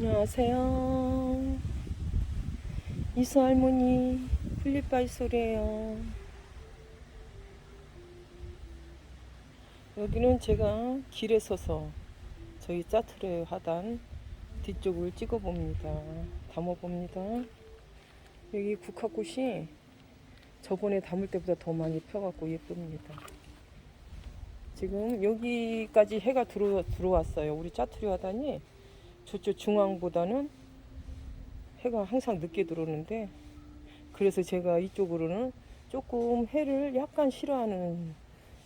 안녕하세요. 이수 할머니 플립바이 소리예요. 여기는 제가 길에 서서 저희 짜투레 하단 뒤쪽을 찍어봅니다. 담아봅니다. 여기 국화꽃이 저번에 담을 때보다 더 많이 펴갖고 예쁩니다. 지금 여기까지 해가 들어, 들어왔어요. 우리 짜투리 하단이 저쪽 중앙보다는 해가 항상 늦게 들어오는데 그래서 제가 이쪽으로는 조금 해를 약간 싫어하는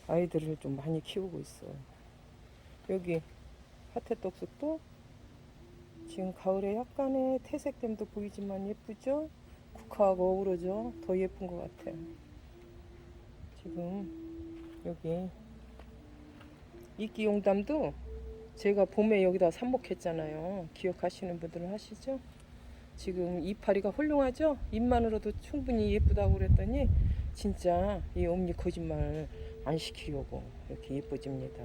아이들을 좀 많이 키우고 있어요. 여기 하태떡쑥도 지금 가을에 약간의 태색됨도 보이지만 예쁘죠? 국화하고 어우러져 더 예쁜 것 같아요. 지금 여기 이끼용담도 제가 봄에 여기다 삽목했잖아요. 기억하시는 분들은 하시죠? 지금 이파리가 훌륭하죠? 잎만으로도 충분히 예쁘다고 그랬더니 진짜 이 엄니 거짓말 안 시키려고 이렇게 예뻐집니다.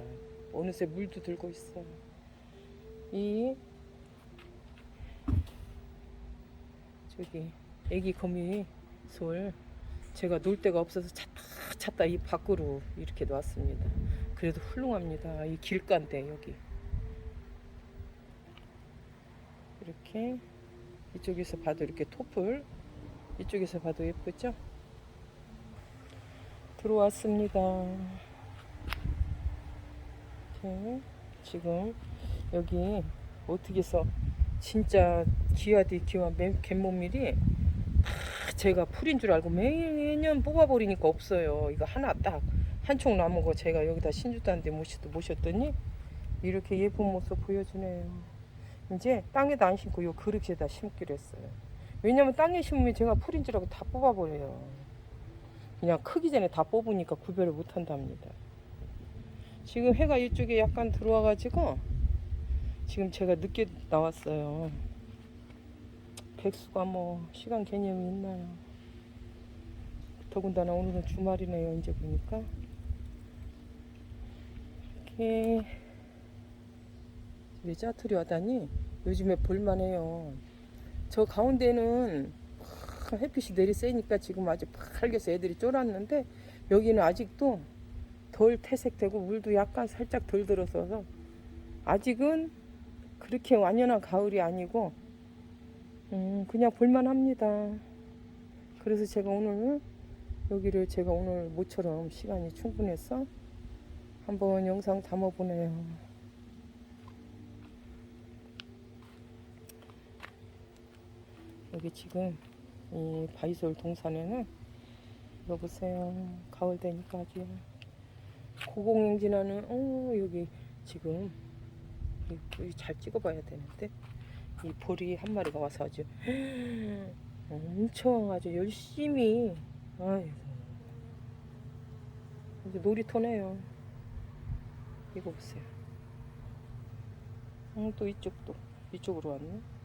어느새 물도 들고 있어. 이 저기 애기 거미 솔 제가 놀 데가 없어서 찾다 찾다 이 밖으로 이렇게 놨습니다. 그래도 훌륭합니다. 이 길가인데 여기 이렇게 이쪽에서 봐도 이렇게 토플 이쪽에서 봐도 예쁘죠? 들어왔습니다. 이렇게 지금 여기 어떻게 해서 진짜 기와디 기와 갯모밀이 다 제가 풀인 줄 알고 매년 뽑아버리니까 없어요. 이거 하나 딱 한쪽 남은 거 제가 여기다 신주단데 모셨더니 이렇게 예쁜 모습 보여주네요. 이제 땅에다 안 심고 요 그릇에다 심기로 했어요. 왜냐면 땅에 심으면 제가 풀인 줄 알고 다 뽑아버려요. 그냥 크기 전에 다 뽑으니까 구별을 못 한답니다. 지금 해가 이쪽에 약간 들어와가지고 지금 제가 늦게 나왔어요. 백수가 뭐 시간 개념이 있나요? 더군다나 오늘은 주말이네요. 이제 보니까 이렇게 우리 짜투리 하다니 요즘에 볼만해요. 저 가운데는 팍 햇빛이 내리세니까 지금 아주 빨개서 애들이 쫄았는데 여기는 아직도 덜 태색되고 물도 약간 살짝 덜 들어서서 아직은 그렇게 완연한 가을이 아니고 음, 그냥 볼만합니다. 그래서 제가 오늘 여기를 제가 오늘 모처럼 시간이 충분해서 한번 영상 담아보네요. 여기 지금 이 바이솔 동산에는 이거 보세요. 가을 되니까 아주 고공행진하는 어 여기 지금 잘 찍어봐야 되는데 이 보리 한 마리가 와서 아주 엄청 아주 열심히 아이고 이제 놀이터네요. 이거 보세요. 음, 또 이쪽도 이쪽으로 왔네.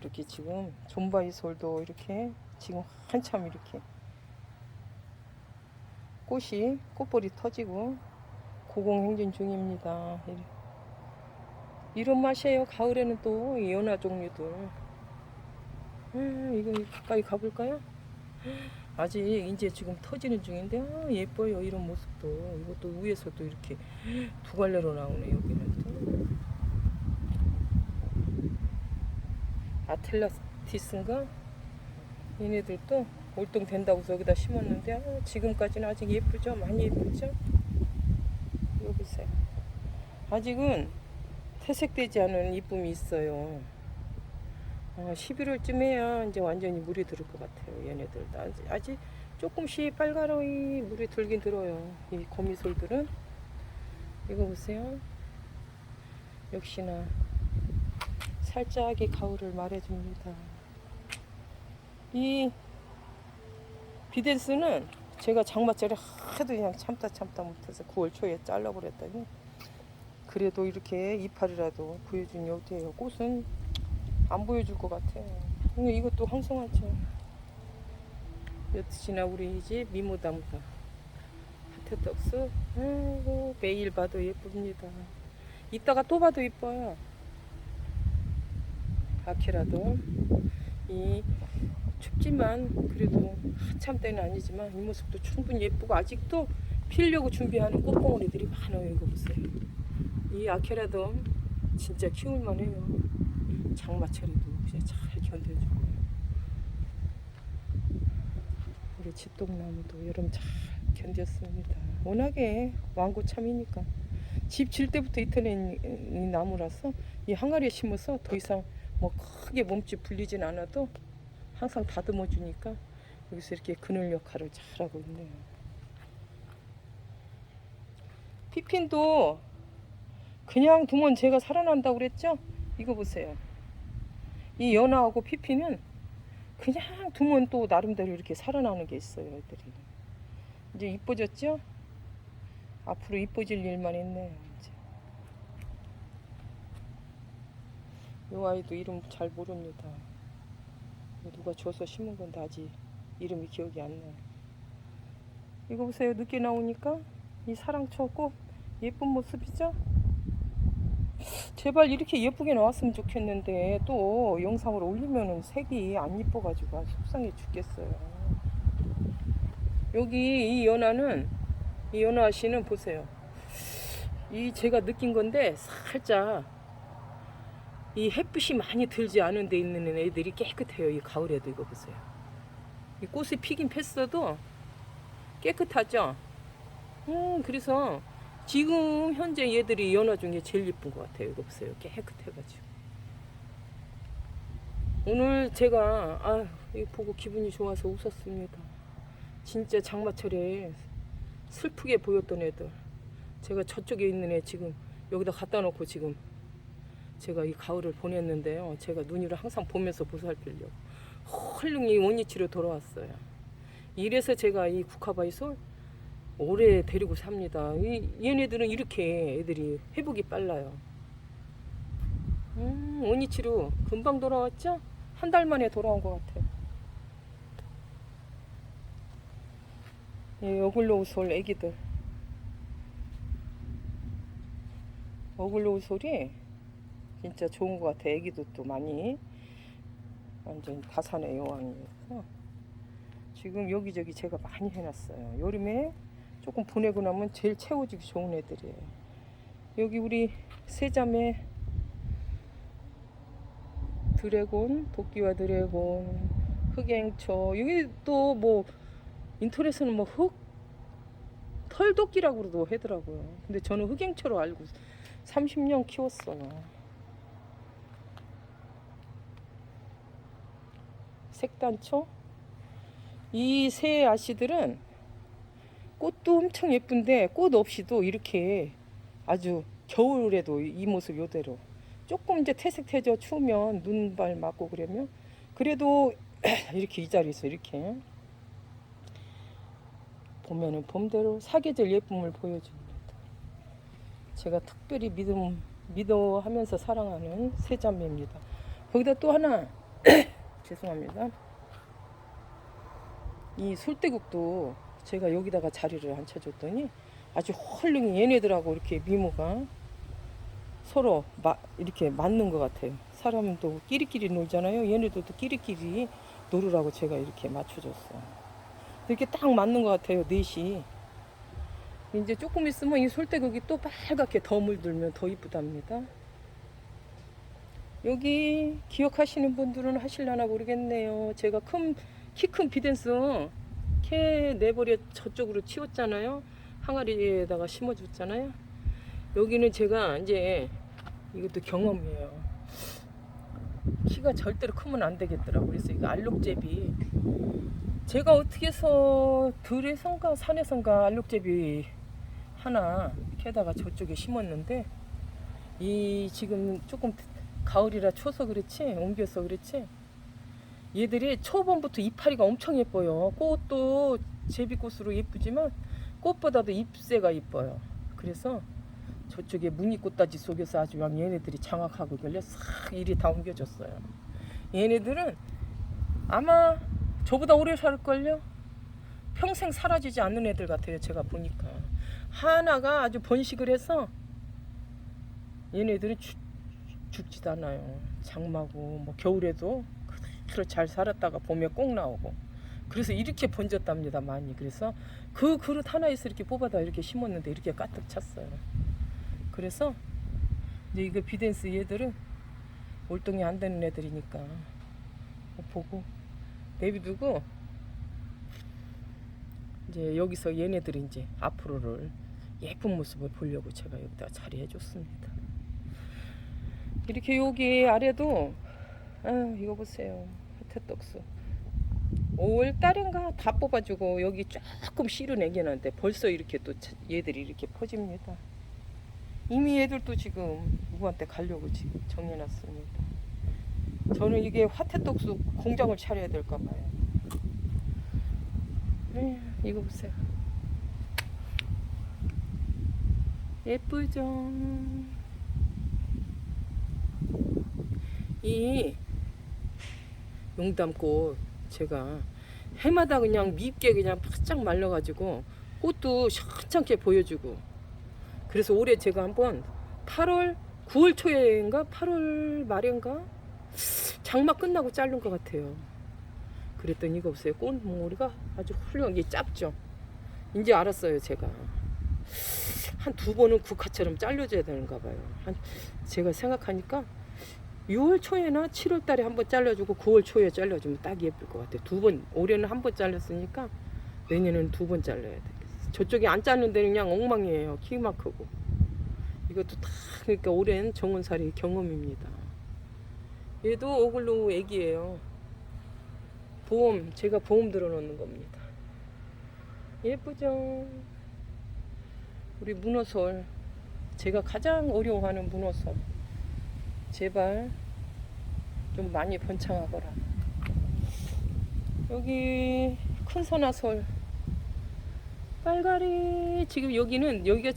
이렇게 지금 존바이솔도 이렇게 지금 한참 이렇게 꽃이 꽃볼이 터지고 고공행진 중입니다. 이런 맛이에요. 가을에는 또이 연화 종류들. 음, 이거 가까이 가볼까요? 아직 이제 지금 터지는 중인데 아, 예뻐요. 이런 모습도 이것도 위에서도 이렇게 두 갈래로 나오네 여기는 또. 아틀라티스인가? 얘네들도 올동 된다고 해서 여기다 심었는데 아, 지금까지는 아직 예쁘죠? 많이 예쁘죠? 이거 보세요. 아직은 퇴색되지 않은 이쁨이 있어요. 아, 11월쯤 해야 이제 완전히 물이 들을 것 같아요. 얘네들 아직 조금씩 빨가로이 물이 들긴 들어요. 이 거미솔들은 이거 보세요. 역시나 살짝의 가을을 말해줍니다. 이 비덴스는 제가 장마철에 하도 그냥 참다 참다 못해서 9월 초에 잘라버렸더니 그래도 이렇게 이파리라도 보여주니 어때요? 꽃은 안 보여줄 것 같아요. 근데 이것도 황송하죠. 여튼이나 우리 집 미모다무다 하트떡스 아이고 매일 봐도 예쁩니다. 이따가 또 봐도 이뻐요. 아케라도 이 춥지만 그래도 한참 때는 아니지만 이 모습도 충분히 예쁘고 아직도 피려고 준비하는 꽃봉오리들이 많아요. 이거 보세요. 이 아케라도 진짜 키울만 해요. 장마철에도 그냥 잘 견뎌주고 우리 집동나무도 여름 잘 견뎠습니다. 워낙에 왕고참이니까 집 질 때부터 이터낸 이 나무라서 이 항아리에 심어서 더 이상 뭐 크게 몸집 불리진 않아도 항상 다듬어 주니까 여기서 이렇게 그늘 역할을 잘하고 있네요. 피핀도 그냥 두면 제가 살아난다고 그랬죠? 이거 보세요. 이 연하하고 피피는 그냥 두면 또 나름대로 이렇게 살아나는 게 있어요, 애들이. 이제 이뻐졌죠? 앞으로 이뻐질 일만 있네요, 이 아이도 이름 잘 모릅니다. 누가 줘서 심은 건데 아직 이름이 기억이 안 나요. 이거 보세요, 늦게 나오니까 이 사랑초 꽃 예쁜 모습이죠? 제발 이렇게 예쁘게 나왔으면 좋겠는데 또 영상을 올리면은 색이 안 이뻐가지고 아주 속상해 죽겠어요. 여기 이 연화는 이 연화 씨는 보세요. 이 제가 느낀 건데 살짝 이 햇빛이 많이 들지 않은 데 있는 애들이 깨끗해요. 이 가을에도 이거 보세요. 이 꽃이 피긴 폈어도 깨끗하죠. 음 그래서 지금 현재 얘들이 연화 중에 제일 예쁜 것 같아요. 이거 보세요. 깨끗해가지고. 오늘 제가 아 이거 보고 기분이 좋아서 웃었습니다. 진짜 장마철에 슬프게 보였던 애들. 제가 저쪽에 있는 애 지금 여기다 갖다 놓고 지금 제가 이 가을을 보냈는데요. 제가 눈이를 항상 보면서 보살피려고 헐렁이 원위치로 돌아왔어요. 이래서 제가 이 국화바이솔 오래 데리고 삽니다. 이 얘네들은 이렇게 애들이 회복이 빨라요. 음, 원위치로 금방 돌아왔죠? 한 달 만에 돌아온 것 같아요. 예, 어글로우솔 애기들. 어글로우솔이 진짜 좋은 것 같아. 애기도 또 많이 완전 다산의 여왕이어서 지금 여기저기 제가 많이 해놨어요. 여름에 조금 보내고 나면 제일 채워지기 좋은 애들이에요. 여기 우리 세자매 드래곤, 도끼와 드래곤, 흑행초. 여기 또 뭐 인터넷에는 뭐 흑 털도끼라고도 하더라고요. 근데 저는 흑행초로 알고 30년 키웠어요. 색단초. 이 새 아씨들은 꽃도 엄청 예쁜데 꽃 없이도 이렇게 아주 겨울에도 이 모습 요대로 조금 이제 퇴색해져 추우면 눈발 맞고 그러면 그래도 이렇게 이 자리에서 이렇게 보면은 봄대로 사계절 예쁨을 보여줍니다. 제가 특별히 믿음 믿어 하면서 사랑하는 세자매입니다. 거기다 또 하나 죄송합니다. 이 솔대국도 제가 여기다가 자리를 앉혀줬더니 아주 헐렁이 얘네들하고 이렇게 미모가 서로 마, 이렇게 맞는 것 같아요. 사람도 끼리끼리 놀잖아요. 얘네들도 끼리끼리 놀으라고 제가 이렇게 맞춰줬어요. 이렇게 딱 맞는 것 같아요. 넷이. 이제 조금 있으면 이 솔대국이 또 빨갛게 더 물들면 더 이쁘답니다. 여기 기억하시는 분들은 하실려나 모르겠네요. 제가 큰 키 큰 비덴스 캐 내버려 저쪽으로 치웠잖아요. 항아리에다가 심어줬잖아요. 여기는 제가 이제 이것도 경험이에요. 키가 절대로 크면 안 되겠더라고. 그래서 이거 알록제비 제가 어떻게 해서 들에선가 산에선가 알록제비 하나 캐다가 저쪽에 심었는데 이 지금 조금 가을이라 추워서 그렇지 옮겨서 그렇지 얘들이 초봄부터 이파리가 엄청 예뻐요. 꽃도 제비꽃으로 예쁘지만 꽃보다도 잎새가 이뻐요. 그래서 저쪽에 무늬꽃다지 속에서 아주 막 얘네들이 장악하고 걸려 싹 이리 다 옮겨졌어요. 얘네들은 아마 저보다 오래 살걸요? 평생 사라지지 않는 애들 같아요. 제가 보니까. 하나가 아주 번식을 해서 얘네들은 추- 죽지도 않아요. 장마고 뭐 겨울에도 그대로 잘 살았다가 봄에 꼭 나오고. 그래서 이렇게 번졌답니다 많이. 그래서 그 그릇 하나에서 이렇게 뽑아다 이렇게 심었는데 이렇게 가득 찼어요. 그래서 이제 이거 비덴스 얘들은 월동이 안 되는 애들이니까 뭐 보고 내비두고 이제 여기서 얘네들이 이제 앞으로를 예쁜 모습을 보려고 제가 여기다 자리해 줬습니다. 이렇게 여기 아래도 아 이거 보세요 하태떡수 5월 달인가 다 뽑아주고 여기 조금 씨를 내겨놨는데 벌써 이렇게 또 차- 얘들이 이렇게 퍼집니다. 이미 얘들도 지금 누구한테 가려고 지금 정해놨습니다. 저는 이게 화태떡수 공장을 차려야 될까 봐요. 에휴, 이거 보세요. 예쁘죠? 이 용담꽃 제가 해마다 그냥 밉게 그냥 바짝 말라가지고 꽃도 시원찮게 보여주고 그래서 올해 제가 한번 8월 9월 초에인가 8월 말인가 장마 끝나고 자른 것 같아요. 그랬더니 이거 보세요. 꽃머리가 아주 훌륭하게 짧죠. 이제 알았어요 제가. 한 두 번은 국화처럼 잘라줘야 되는가 봐요. 한 제가 생각하니까 6월 초에나 7월 달에 한 번 잘라주고 9월 초에 잘라주면 딱 예쁠 것 같아요. 두 번, 올해는 한 번 잘랐으니까 내년에는 두 번 잘라야 돼. 저쪽에 안 자른 데는 그냥 엉망이에요. 키만 크고. 이것도 다 그러니까 오랜 정원살이 경험입니다. 얘도 오글로 애기예요. 보험, 제가 보험 들어놓는 겁니다. 예쁘죠? 우리 문어솔. 제가 가장 어려워하는 문어솔. 제발 좀 많이 번창하거라. 여기 큰 소나솔 빨가리 지금 여기는 여기가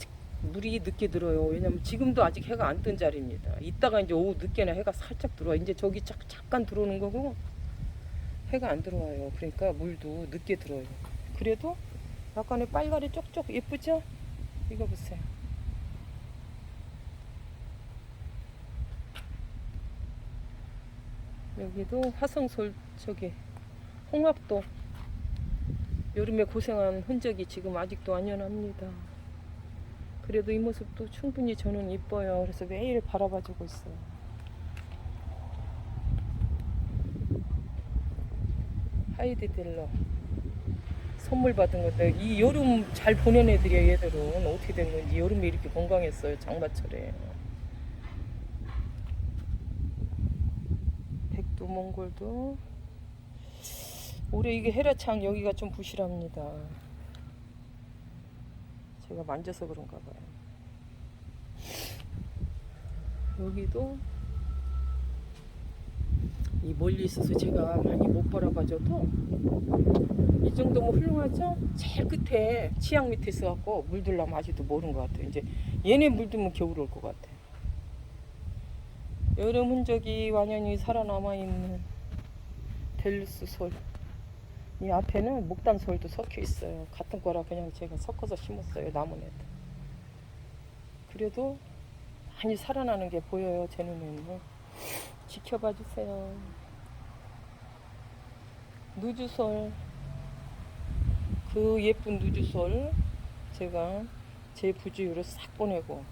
물이 늦게 들어요. 왜냐면 지금도 아직 해가 안 뜬 자리입니다. 이따가 이제 오후 늦게나 해가 살짝 들어와. 이제 저기 짝, 잠깐 들어오는 거고 해가 안 들어와요. 그러니까 물도 늦게 들어요. 그래도 약간의 빨가리 쪽쪽 예쁘죠? 이거 보세요. 여기도 화성솔 저기 홍합도 여름에 고생한 흔적이 지금 아직도 안연합니다. 그래도 이 모습도 충분히 저는 이뻐요. 그래서 매일 바라봐주고 있어요. 하이디 딜러 선물 받은 것들 이 여름 잘 보낸 애들이야 얘들은 어떻게 된 건지 여름에 이렇게 건강했어요 장마철에 백두 몽골도 올해 이게 헤라창 여기가 좀 부실합니다. 제가 만져서 그런가 봐요. 여기도 이 멀리 있어서 제가 많이 못 바라봐줘도 이 정도면 훌륭하죠? 제일 끝에 치약 밑에 있어갖고 물들라면 아직도 모르는 것 같아요. 이제 얘네 물들면 겨울 올 것 같아요. 여름 흔적이 완연히 살아남아 있는 델루스 솔. 이 앞에는 목단 솔도 섞여 있어요. 같은 거라 그냥 제가 섞어서 심었어요. 나무에다. 그래도 많이 살아나는 게 보여요. 제 눈에는. 지켜봐 주세요. 누주솔. 그 예쁜 누주솔 제가 제 부주유로 싹 보내고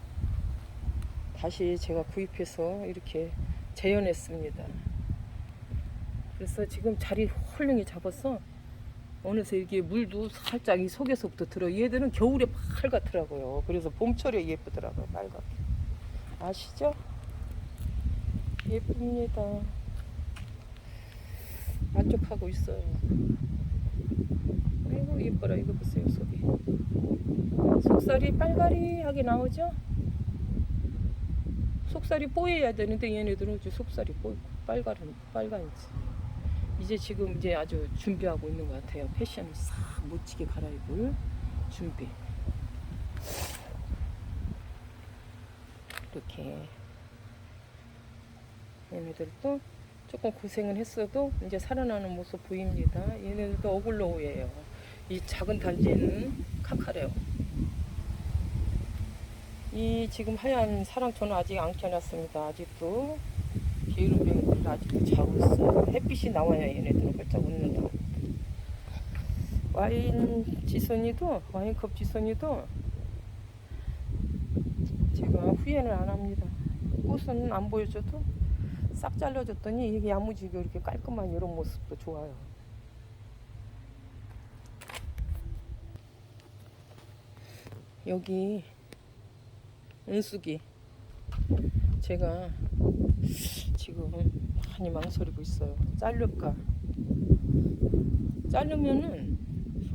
다시 제가 구입해서 이렇게 재현했습니다. 그래서 지금 자리 홀령히 잡았어. 어느새 이게 물도 살짝 이 속에서부터 들어. 얘들은 겨울에 빨갛더라고요. 그래서 봄철에 예쁘더라고요. 빨갛게. 아시죠? 예쁩니다. 만족하고 있어요. 아이고 예뻐라. 이거 보세요 속이. 속살이 빨가리하게 나오죠? 속살이 뽀얘야 되는데 얘네들은 이제 속살이 뽀 빨가른 빨간지. 이제 지금 이제 아주 준비하고 있는 것 같아요. 패션을 싹 멋지게 갈아입을 준비. 이렇게 얘네들도 조금 고생은 했어도 이제 살아나는 모습 보입니다. 얘네들도 어글로우예요. 이 작은 단지는 카카레오. 이 지금 하얀 사랑초는 아직 안 켜놨습니다. 아직도 게으름뱅이들 아직도 자고 있어. 햇빛이 나와야 얘네들은 활짝 웃는다. 와인 지선이도 와인컵 지선이도 제가 후회는 안 합니다. 꽃은 안 보여줘도 싹 잘라줬더니 이게 야무지게 이렇게 깔끔한 이런 모습도 좋아요. 여기 은숙이 제가 지금 많이 망설이고 있어요. 자를까? 자르면은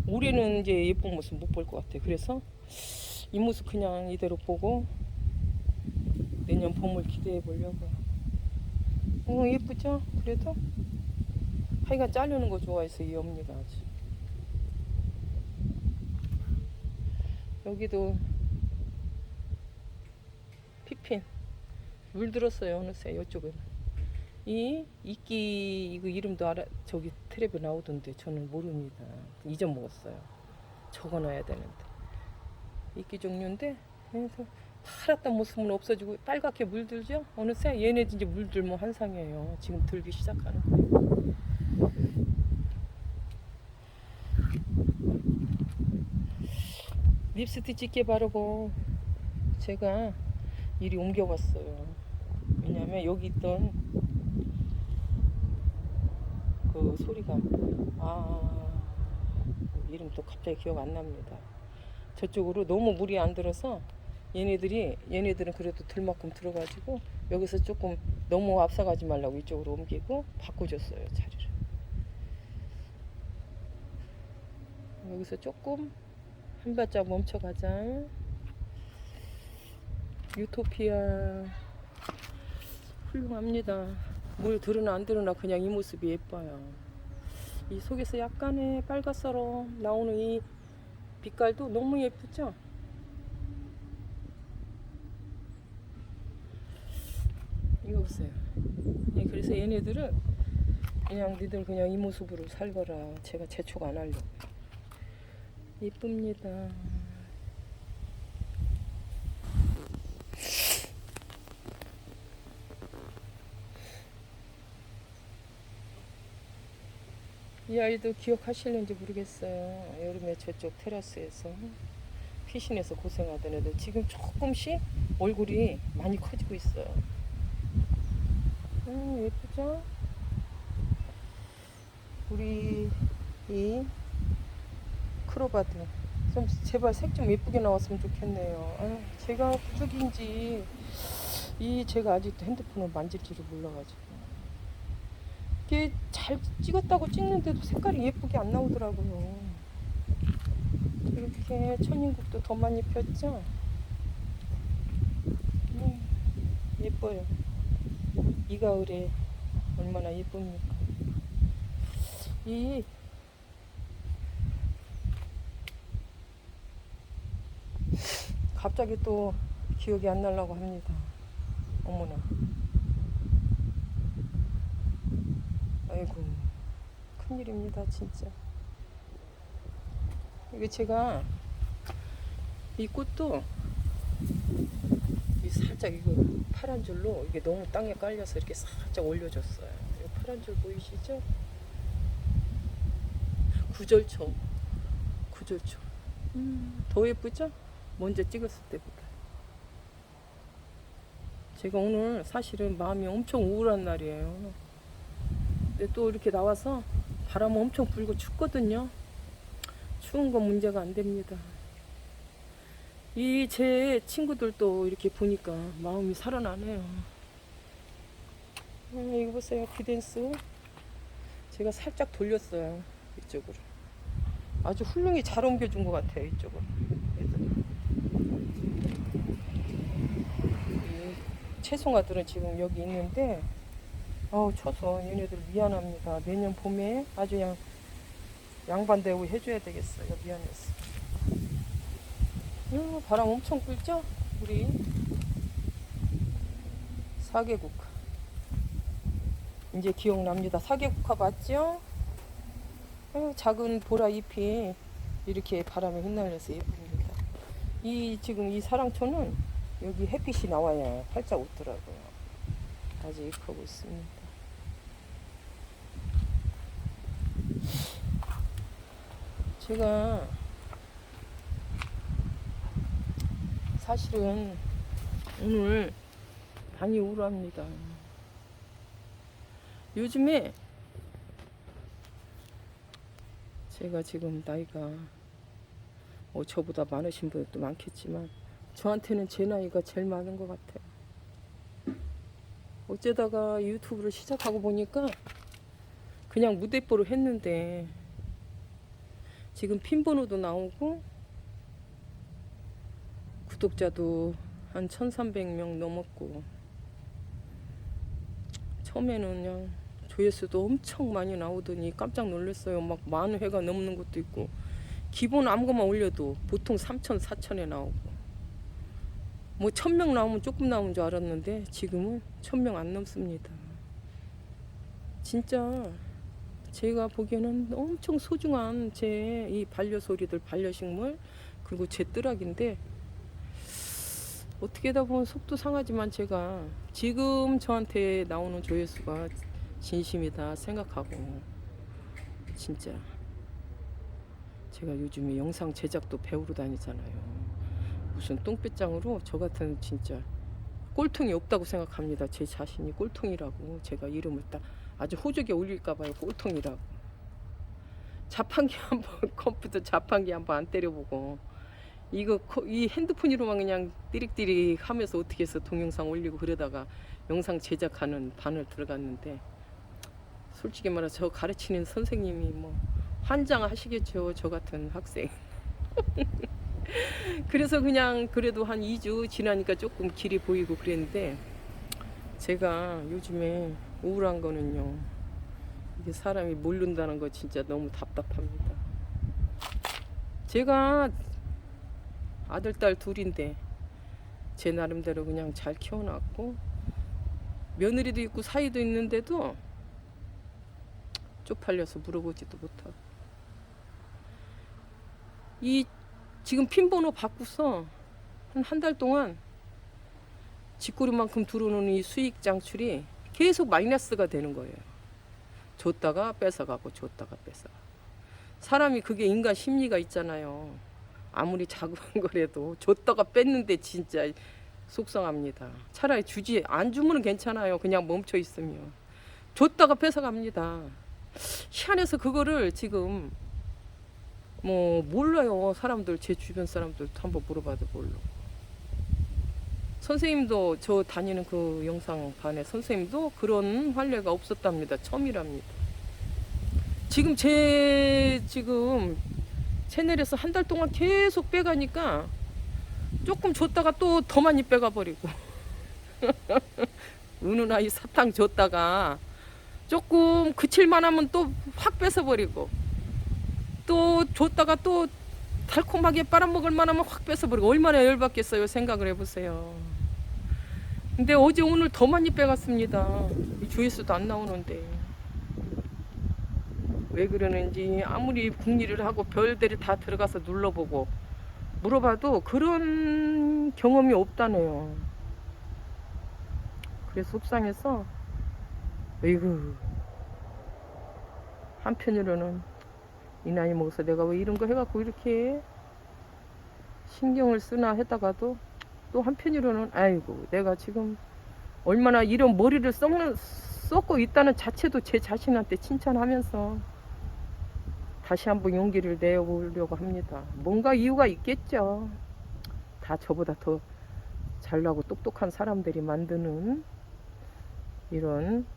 올해는 이제 예쁜 모습 못 볼 것 같아. 그래서 이 모습 그냥 이대로 보고 내년 봄을 기대해 보려고요. 어 예쁘죠? 그래도 하여간 자르는 거 좋아해서 이 언니가 아주 여기도 피핀 물들었어요 어느새 이쪽은. 이 이끼 이거 이름도 알아 저기 텔레비 나오던데 저는 모릅니다. 잊어먹었어요. 적어놔야 되는데. 이끼 종류인데 그래서 파랗던 모습은 없어지고 빨갛게 물들죠? 어느새 얘네도 이제 물들면 한상이에요. 지금 들기 시작하는 립스틱 짙게 바르고 제가 이리 옮겨왔어요. 왜냐면 여기 있던 그 소리가 아 이름 또 갑자기 기억 안 납니다. 저쪽으로 너무 물이 안 들어서 얘네들이 얘네들은 그래도 들 만큼 들어가지고 여기서 조금 너무 앞서가지 말라고 이쪽으로 옮기고 바꿔줬어요 자리를. 여기서 조금 한 발짝 멈춰가자. 유토피아 훌륭합니다. 뭘 들으나 안 들으나 그냥 이 모습이 예뻐요. 이 속에서 약간의 빨갛사로 나오는 이 빛깔도 너무 예쁘죠? 이거 보세요. 예, 그래서 얘네들은 그냥 니들 그냥 이 모습으로 살거라. 제가 재촉 안 하려고. 이쁩니다. 이 아이도 기억하실는지 모르겠어요. 여름에 저쪽 테라스에서 피신해서 고생하던 애들 지금 조금씩 얼굴이 많이 커지고 있어요. 음, 예쁘죠? 우리 이 크로바드 좀 제발 색 좀 예쁘게 나왔으면 좋겠네요. 아유, 제가 부족인지 이 제가 아직도 핸드폰을 만질지를 몰라가지고 이게 잘 찍었다고 찍는데도 색깔이 예쁘게 안 나오더라고요. 이렇게 천인국도 더 많이 폈죠? 음, 예뻐요. 이 가을에 얼마나 예쁩니까? 이 갑자기 또 기억이 안 나려고 합니다. 어머나. 아이고, 큰일입니다, 진짜. 이게 제가 이 꽃도 이 살짝 이거 파란 줄로 이게 너무 땅에 깔려서 이렇게 살짝 올려줬어요. 이 파란 줄 보이시죠? 구절초. 구절초. 음, 더 예쁘죠? 먼저 찍었을 때보다. 제가 오늘 사실은 마음이 엄청 우울한 날이에요. 근데 또 이렇게 나와서 바람 엄청 불고 춥거든요. 추운 건 문제가 안 됩니다. 이 제 친구들도 이렇게 보니까 마음이 살아나네요. 아, 이거 보세요. 비댄스. 제가 살짝 돌렸어요. 이쪽으로. 아주 훌륭히 잘 옮겨준 것 같아요. 이쪽으로. 채송아들은 지금 여기 있는데 어우 쳐서 얘네들 미안합니다. 내년 봄에 아주 그냥 양반 대우 해줘야 되겠어요. 미안해서. 음, 바람 엄청 불죠? 우리 사계국화. 이제 기억납니다. 사계국화 맞죠? 어, 작은 보라 잎이 이렇게 바람에 휘날려서 예쁩니다. 이 지금 이 사랑초는 여기 햇빛이 나와야 활짝 웃더라고요. 아직 하고 있습니다. 제가 사실은 오늘 많이 우울합니다. 요즘에 제가 지금 나이가 뭐 저보다 많으신 분들도 많겠지만 저한테는 제 나이가 제일 많은 것 같아요. 어쩌다가 유튜브를 시작하고 보니까 그냥 무대뽀로 했는데 지금 핀 번호도 나오고 구독자도 한 1300명 넘었고 처음에는 그냥 조회수도 엄청 많이 나오더니 깜짝 놀랐어요. 막 만 회가 넘는 것도 있고 기본 아무것만 올려도 보통 3천, 4천에 나오고 뭐 1000명 나오면 조금 나온 줄 알았는데 지금은 1000명 안 넘습니다. 진짜 제가 보기에는 엄청 소중한 제 이 반려소리들, 반려식물 그리고 제 뜰악인데 어떻게 다 보면 속도 상하지만 제가 지금 저한테 나오는 조회수가 진심이다 생각하고 진짜 제가 요즘에 영상 제작도 배우러 다니잖아요. 무슨 똥배짱으로 저 같은 진짜 꼴통이 없다고 생각합니다. 제 자신이 꼴통이라고 제가 이름을 딱 아주 호적에 올릴까봐요. 꼴통이라고. 자판기 한번 컴퓨터 자판기 한번 안 때려보고 이거 코- 이 핸드폰으로만 그냥 띠릭띠릭 하면서 어떻게 해서 동영상 올리고 그러다가 영상 제작하는 반을 들어갔는데 솔직히 말해 저 가르치는 선생님이 뭐 환장하시겠죠 저 같은 학생 그래서 그냥 그래도 한 2주 지나니까 조금 길이 보이고 그랬는데 제가 요즘에 우울한 거는요. 이게 사람이 모른다는 거 진짜 너무 답답합니다. 제가 아들 딸 둘인데 제 나름대로 그냥 잘 키워놨고 며느리도 있고 사이도 있는데도 쪽팔려서 물어보지도 못하고. 이 지금 핀 번호 바꾸서 한 한 달 동안 집구리만큼 들어오는 이 수익 장출이 계속 마이너스가 되는 거예요. 줬다가 뺏어가고 줬다가 뺏어가. 사람이 그게 인간 심리가 있잖아요. 아무리 작은 거라도 줬다가 뺐는데 진짜 속상합니다. 차라리 주지 안 주면 괜찮아요. 그냥 멈춰 있으면 줬다가 뺏어갑니다. 희한해서 그거를 지금 뭐 몰라요. 사람들 제 주변 사람들 한번 물어봐도 몰라. 선생님도 저 다니는 그 영상 반에 선생님도 그런 환례가 없었답니다. 처음이랍니다. 지금 제 지금 채널에서 한 달 동안 계속 빼가니까 조금 줬다가 또 더 많이 빼가 버리고 우는 아이 사탕 줬다가 조금 그칠만 하면 또 확 뺏어 버리고 또 줬다가 또 달콤하게 빨아먹을 만하면 확 뺏어버리고 얼마나 열받겠어요 생각을 해보세요 근데 어제 오늘 더 많이 빼갔습니다. 이 조회수도 안 나오는데. 왜 그러는지 아무리 궁리를 하고 별들이 다 들어가서 눌러보고 물어봐도 그런 경험이 없다네요. 그래서 속상해서 에이구 한편으로는 이 나이 먹어서 내가 왜 이런 거 해갖고 이렇게 신경을 쓰나 했다가도 또 한편으로는 아이고 내가 지금 얼마나 이런 머리를 썩는, 썩고 있다는 자체도 제 자신한테 칭찬하면서 다시 한번 용기를 내보려고 합니다. 뭔가 이유가 있겠죠. 다 저보다 더 잘나고 똑똑한 사람들이 만드는 이런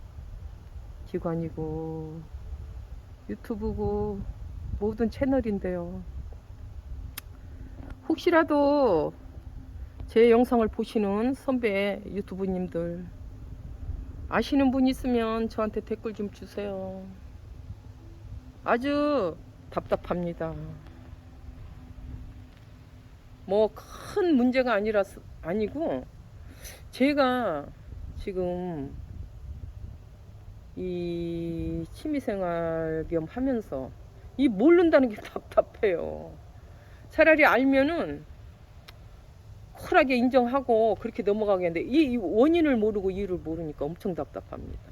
기관이고 유튜브고 모든 채널인데요. 혹시라도 제 영상을 보시는 선배 유튜브님들 아시는 분 있으면 저한테 댓글 좀 주세요. 아주 답답합니다. 뭐 큰 문제가 아니라 아니고 제가 지금 이 취미생활 겸 하면서 이 모른다는 게 답답해요. 차라리 알면은 쿨하게 인정하고 그렇게 넘어가겠는데 이, 이 원인을 모르고 이유를 모르니까 엄청 답답합니다.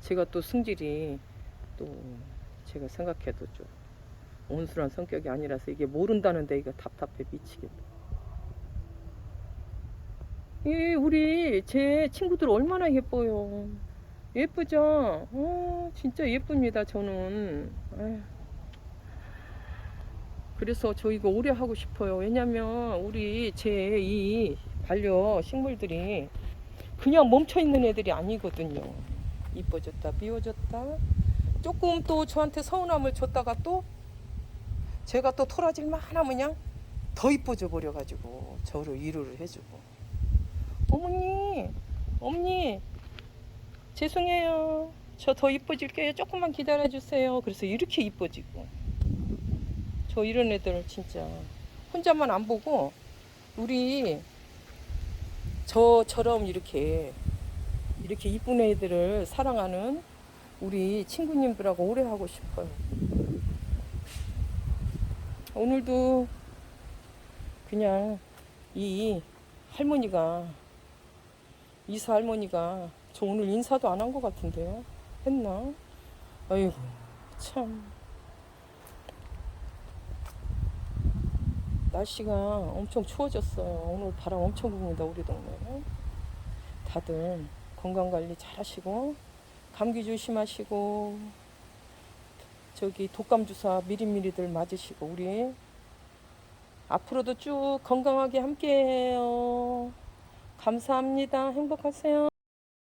제가 또 승질이 또 제가 생각해도 좀 온순한 성격이 아니라서 이게 모른다는데 이거 답답해 미치겠다. 이 우리 제 친구들 얼마나 예뻐요. 예쁘죠? 어, 진짜 예쁩니다. 저는. 아휴. 그래서 저 이거 오래 하고 싶어요. 왜냐면 우리 제 이 반려 식물들이 그냥 멈춰 있는 애들이 아니거든요. 이뻐졌다, 미워졌다. 조금 또 저한테 서운함을 줬다가 또 제가 또 토라질만 하면 그냥 더 이뻐져 버려가지고 저를 위로를 해주고. 어머니, 어머니, 죄송해요. 저 더 이뻐질게요. 조금만 기다려주세요. 그래서 이렇게 이뻐지고. 저 이런 애들 진짜 혼자만 안 보고 우리 저처럼 이렇게 이렇게 이쁜 애들을 사랑하는 우리 친구님들하고 오래 하고 싶어요. 오늘도 그냥 이 할머니가 이사 할머니가 저 오늘 인사도 안 한 것 같은데요. 했나? 아이고 참. 날씨가 엄청 추워졌어요. 오늘 바람 엄청 붑니다 우리 동네. 다들 건강 관리 잘 하시고 감기 조심하시고 저기 독감 주사 미리미리들 맞으시고 우리 앞으로도 쭉 건강하게 함께 해요. 감사합니다. 행복하세요.